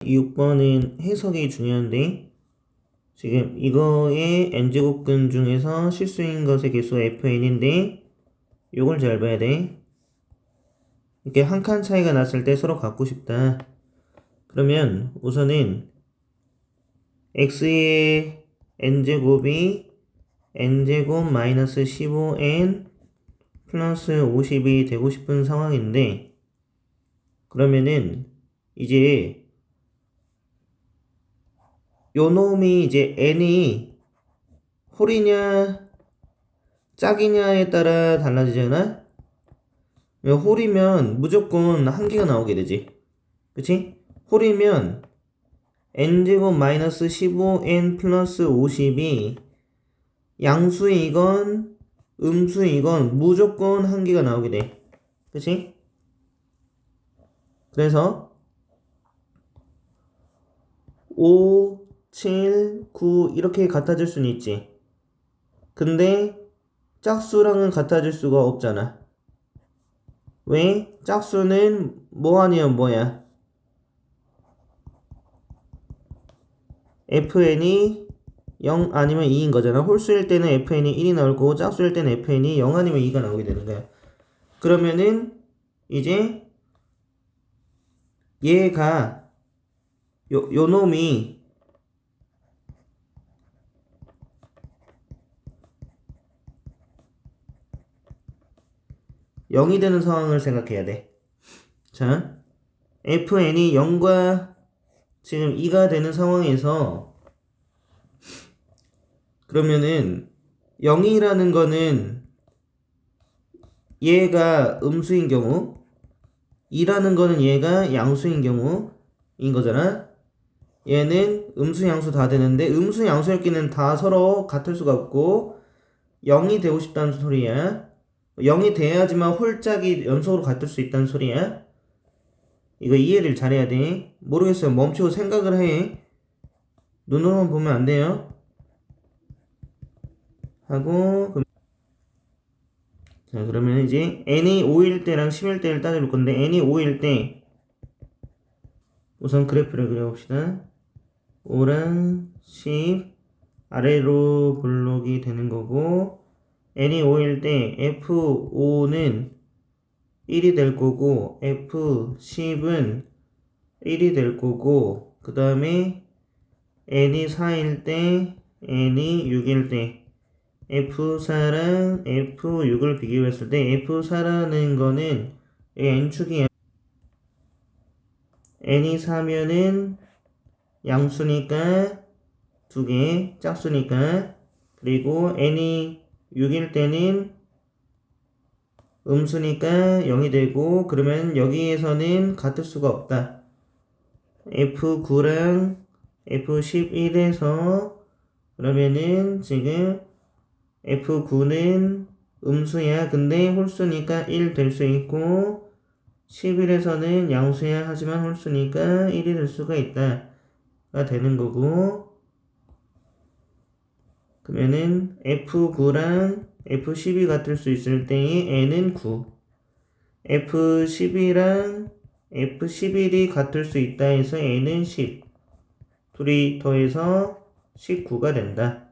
6번은 해석이 중요한데 지금 이거의 n제곱근 중에서 실수인 것의 개수가 fn인데 요걸 잘 봐야 돼. 이렇게 한 칸 차이가 났을 때 서로 갖고 싶다. 그러면 우선은 x의 n제곱이 n제곱 마이너스 15n 플러스 50이 되고 싶은 상황인데 그러면은 이제 요 놈이 이제 n이 홀이냐 짝이냐에 따라 달라지잖아. 요 홀이면 무조건 한 개가 나오게 되지. 그치? 홀이면 n제곱 마이너스 15n 플러스 50이 양수이건 음수이건 무조건 한 개가 나오게 돼. 그치? 그래서 5, 7, 9 이렇게 같아질 수는 있지. 근데 짝수랑은 같아질 수가 없잖아. 왜? 짝수는 뭐 아니면 뭐야? fn이 0 아니면 2인 거잖아. 홀수일 때는 fn이 1이 나올 거고 짝수일 때는 fn이 0 아니면 2가 나오게 되는 거야. 그러면은 이제 얘가 요, 요 놈이 영이 되는 상황을 생각해야 돼. 자, fn이 0과 지금 2가 되는 상황에서 그러면은 0이라는 거는 얘가 음수인 경우 2라는 거는 얘가 양수인 경우인 거잖아. 얘는 음수 양수 다 되는데 음수 양수였기는 다 서로 같을 수가 없고 0이 되고 싶다는 소리야. 0이 돼야지만 홀짝이 연속으로 같을 수 있다는 소리야. 이거 이해를 잘해야 돼. 모르겠어요. 멈추고 생각을 해. 눈으로만 보면 안 돼요. 하고 그럼- 자 그러면 이제 n이 5일 때랑 10일 때를 따져볼 건데 n이 5일 때 우선 그래프를 그려봅시다. 5랑 10 아래로 블록이 되는 거고 n이 5일 때 f5는 1이 될 거고 f10은 1이 될 거고 그 다음에 n이 4일 때 n이 6일 때 F4랑 F6을 비교했을 때 F4라는 거는 여기 N축이야. N이 4면은 양수니까 두 개, 짝수니까 그리고 N이 6일 때는 음수니까 0이 되고 그러면 여기에서는 같을 수가 없다. F9랑 F11에서 그러면은 지금 F9는 음수야. 근데 홀수니까 1 될 수 있고 11에서는 양수야. 하지만 홀수니까 1이 될 수가 있다. 가 되는 거고 그러면은 F9랑 F10이 같을 수 있을 때의 N은 9 F10이랑 F11이 같을 수 있다 해서 N은 10 둘이 더해서 19가 된다.